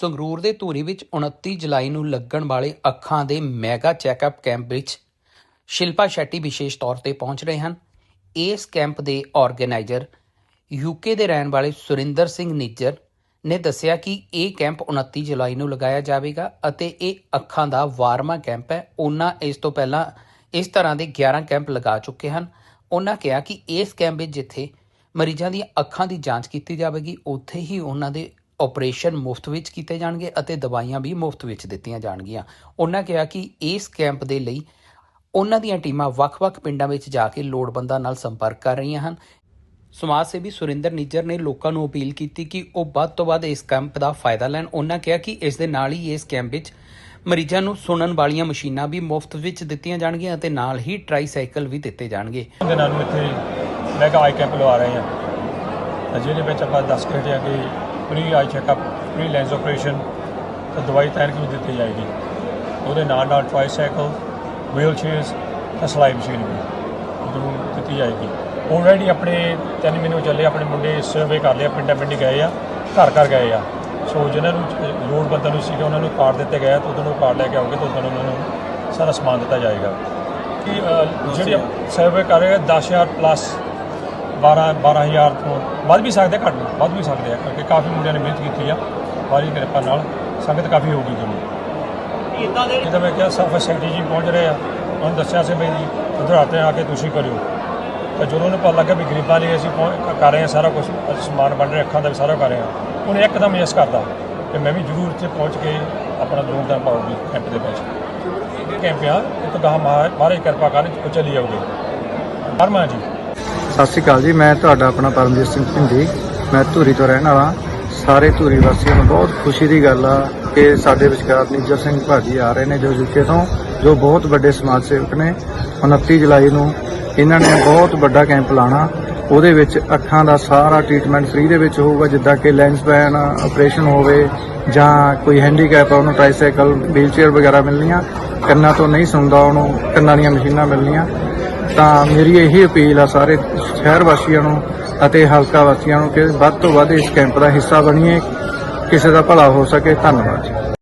ਸੰਗਰੂਰ ਦੇ ਧੂਰੀ ਵਿੱਚ 29 ਜੁਲਾਈ ਨੂੰ ਲੱਗਣ ਵਾਲੇ ਅੱਖਾਂ ਦੇ ਮੈਗਾ ਚੈੱਕਅਪ ਕੈਂਪ ਵਿੱਚ ਸ਼ਿਲਪਾ ਸ਼ੈੱਟੀ ਵਿਸ਼ੇਸ਼ ਤੌਰ ਤੇ ਪਹੁੰਚ ਰਹੇ ਹਨ। ਇਸ ਕੈਂਪ ਦੇ ਆਰਗੇਨਾਈਜ਼ਰ ਯੂਕੇ ਦੇ ਰਹਿਣ ਵਾਲੇ ਸੁਰਿੰਦਰ ਸਿੰਘ ਨਿੱਜਰ ਨੇ ਦੱਸਿਆ ਕਿ ਇਹ ਕੈਂਪ 29 ਜੁਲਾਈ ਨੂੰ ਲਗਾਇਆ ਜਾਵੇਗਾ ਅਤੇ ਇਹ ਅੱਖਾਂ ਦਾ ਵਾਰਮਾ ਕੈਂਪ ਹੈ। ਉਹਨਾਂ ਇਸ ਤੋਂ ਪਹਿਲਾਂ ਇਸ ਤਰ੍ਹਾਂ ਦੇ 11 ਕੈਂਪ ਲਗਾ ਚੁੱਕੇ ਹਨ। ਉਹਨਾਂ ਕਿਹਾ ਕਿ ਇਸ ਕੈਂਪ ਵਿੱਚ ਜਿੱਥੇ ਮਰੀਜ਼ਾਂ ਦੀਆਂ ਅੱਖਾਂ ਦੀ ਜਾਂਚ ਕੀਤੀ ਜਾਵੇਗੀ, ਉੱਥੇ ਹੀ ਉਹਨਾਂ ਦੇ ਆਪਰੇਸ਼ਨ ਮੁਫਤ ਵਿੱਚ ਕੀਤੇ ਜਾਣਗੇ ਅਤੇ ਦਵਾਈਆਂ ਵੀ ਮੁਫਤ ਵਿੱਚ ਦਿੱਤੀਆਂ ਜਾਣਗੀਆਂ। ਉਹਨਾਂ ਕਿਹਾ ਕਿ ਇਸ ਕੈਂਪ ਦੇ ਲਈ ਉਹਨਾਂ ਦੀਆਂ ਟੀਮਾਂ ਵੱਖ-ਵੱਖ ਪਿੰਡਾਂ ਵਿੱਚ ਜਾ ਕੇ ਲੋੜਵੰਦਾਂ ਨਾਲ ਸੰਪਰਕ ਕਰ ਰਹੀਆਂ ਹਨ। ਸਮਾਜ ਸੇਵੀ ਸੁਰਿੰਦਰ ਨਿੱਜਰ ਨੇ ਲੋਕਾਂ ਨੂੰ ਅਪੀਲ ਕੀਤੀ ਕਿ ਉਹ ਵੱਧ ਤੋਂ ਵੱਧ ਇਸ ਕੈਂਪ ਦਾ ਫਾਇਦਾ ਲੈਣ। ਉਹਨਾਂ ਕਿਹਾ ਕਿ ਇਸ ਦੇ ਨਾਲ ਹੀ ਇਸ ਕੈਂਪ ਵਿੱਚ ਮਰੀਜ਼ਾਂ ਨੂੰ ਸੁਣਨ ਵਾਲੀਆਂ ਮਸ਼ੀਨਾਂ ਵੀ ਮੁਫਤ ਵਿੱਚ ਦਿੱਤੀਆਂ ਜਾਣਗੀਆਂ ਅਤੇ ਨਾਲ ਹੀ ਟ੍ਰਾਈਸਾਈਕਲ ਵੀ ਦਿੱਤੇ ਜਾਣਗੇ। ਦਿਨਾਂ ਨੂੰ ਇੱਥੇ ਮੈਗਾ ਆਈ ਕੈਂਪ ਲਵਾ ਰਹੇ ਹਾਂ। ਜਿਹਦੇ ਵਿੱਚ ਆਪਾਂ ਦੱਸ ਕੇ ਹਟੇ ਹਾਂ pre eye checkup pre lens operation ਤਾਂ ਦਵਾਈ ਤੈਨ ਵੀ ਦਿੱਤੀ ਜਾਏਗੀ। ਉਹਦੇ ਨਾਲ ਨਾਲ ਟ੍ਰਾਈਸਾਈਕਲ ਵੀਲ ਚੇਅਰਸ ਤਾਂ ਸਲਾਈ ਮਸ਼ੀਨ ਵੀ ਜ਼ਰੂਰ ਦਿੱਤੀ ਜਾਏਗੀ। ਆਲਰੇਡੀ ਆਪਣੇ ਤਿੰਨ ਮਹੀਨੇ ਚੱਲੇ ਆਪਣੇ ਮੁੰਡੇ ਸਰਵੇ ਕਰ ਲਿਆ ਪਿੰਡਾਂ ਪਿੰਡੀ ਗਏ ਆ ਘਰ ਘਰ ਗਏ ਆ। ਸੋ ਜਿਨ੍ਹਾਂ ਨੂੰ ਲੋੜਵੰਦਾਂ ਨੂੰ ਸੀਗਾ ਉਹਨਾਂ ਨੂੰ ਕਾਰਡ ਦਿੱਤੇ ਗਏ ਤਾਂ ਉਹਨਾਂ ਨੂੰ ਕਾਰਡ ਲੈ ਕੇ ਆਓਗੇ ਤਾਂ ਉਹਨਾਂ ਨੂੰ ਸਾਰਾ ਸਮਾਨ ਦਿੱਤਾ ਜਾਏਗਾ। ਕਿ ਜਿਹੜੇ ਸਰਵੇ ਕਰ ਰਹੇ ਆ 10000 ਪਲੱਸ 12 12000 ਤੋਂ ਵੱਧ ਵੀ ਸਕਦੇ ਆ, ਘੱਟ ਵੱਧ ਵੀ ਸਕਦੇ ਆ ਕਿਉਂਕਿ ਕਾਫੀ ਮੁੰਡਿਆਂ ਨੇ ਮਿਹਨਤ ਕੀਤੀ ਆ ਬਾਰੀ ਕਿਰਪਾ ਨਾਲ ਸੰਗਤ ਕਾਫੀ ਹੋ ਗਈ ਤੁਹਾਨੂੰ ਇਦਾਂ ਦੇ ਜਿੱਦਾਂ ਮੈਂ ਕਿਹਾ ਸਫਾ ਸੈਕਟਰੀ ਜੀ ਪਹੁੰਚ ਰਹੇ ਆ ਉਹਨਾਂ ਦੱਸਿਆ ਸੀ ਬਈ ਉਧਰਾਤੇ ਆ ਕੇ ਤੁਸੀਂ ਕਰਿਓ। ਤਾਂ ਜਦੋਂ ਉਹਨੂੰ ਪਤਾ ਲੱਗਾ ਵੀ ਗਰੀਬਾਂ ਲਈ ਅਸੀਂ ਪਹੁੰਚ- ਕਰ ਰਹੇ ਹਾਂ ਸਾਰਾ ਕੁਝ ਸਮਾਨ ਵੰਡ ਰਹੇ ਅੱਖਾਂ ਦਾ ਵੀ ਸਾਰਾ ਕਰ ਰਹੇ ਹਾਂ ਉਹਨੇ ਇੱਕਦਮ ਯਸ ਕਰਦਾ ਕਿ ਮੈਂ ਵੀ ਜ਼ਰੂਰ ਇੱਥੇ ਪਹੁੰਚ ਕੇ ਆਪਣਾ ਯੋਗਦਾਨ ਪਾਉਂਗੀ ਕੈਂਪ ਦੇ ਵਿੱਚ। ਕੈਂਪ ਆ ਇਹ ਤਾਂ ਗਾਹ ਮਹਾਰਾਜ ਕਿਰਪਾ ਕਰਨ ਉਹ ਚੱਲੀ ਜਾਊਗੀ ਹਰਮਾ ਜੀ। ਸਤਿ ਸ਼੍ਰੀ ਅਕਾਲ ਜੀ, ਮੈਂ ਤੁਹਾਡਾ ਆਪਣਾ ਪਰਮਜੀਤ ਸਿੰਘ ਢਿੰਡੀ। ਮੈਂ ਧੂਰੀ ਤੋਂ ਰਹਿਣ ਵਾਲਾ। ਸਾਰੇ ਧੂਰੀ ਵਾਸੀਆਂ ਨੂੰ ਬਹੁਤ ਖੁਸ਼ੀ ਦੀ ਗੱਲ ਆ ਕਿ ਸਾਡੇ ਵਿਚਕਾਰ ਨਿੱਜਰ ਸਿੰਘ ਭਾਜੀ ਆ ਰਹੇ ਨੇ ਜੋ ਯੂਕੇ ਤੋਂ, ਜੋ ਬਹੁਤ ਵੱਡੇ ਸਮਾਜ ਸੇਵਕ ਨੇ। 29 ਜੁਲਾਈ ਨੂੰ ਇਹਨਾਂ ਨੇ ਬਹੁਤ ਵੱਡਾ ਕੈਂਪ ਲਾਣਾ। ਉਹਦੇ ਵਿੱਚ ਅੱਖਾਂ ਦਾ ਸਾਰਾ ਟ੍ਰੀਟਮੈਂਟ ਫ੍ਰੀ ਦੇ ਵਿੱਚ ਹੋਊਗਾ, ਜਿੱਦਾਂ ਕਿ ਲੈਂਸ ਬੈਨ, ਆਪਰੇਸ਼ਨ ਹੋਵੇ ਜਾਂ ਕੋਈ ਹੈਂਡੀਕੈਪ ਆ, ਉਹਨੂੰ ਟ੍ਰਾਈਸਾਈਕਲ, ਵੀਲਚੇਅਰ ਵਗੈਰਾ ਮਿਲਣੀਆਂ। ਕੰਨਾਂ ਤੋਂ ਨਹੀਂ ਸੁਣਦਾ ਉਹਨੂੰ, ਕੰਨਾਂ ਦੀਆਂ ਮਸ਼ੀਨਾਂ ਮਿਲਣੀਆਂ। ਤਾਂ ਮੇਰੀ ਇਹੀ ਅਪੀਲ ਆ ਸਾਰੇ ਸ਼ਹਿਰ ਵਾਸੀਆਂ ਨੂੰ ਅਤੇ ਹਲਕਾ ਵਾਸੀਆਂ ਨੂੰ ਕਿ ਵੱਧ ਤੋਂ ਵੱਧ ਇਸ ਕੈਂਪ ਦਾ ਹਿੱਸਾ ਬਣੀਏ, ਕਿਸੇ ਦਾ ਭਲਾ ਹੋ ਸਕੇ। ਧੰਨਵਾਦ ਜੀ।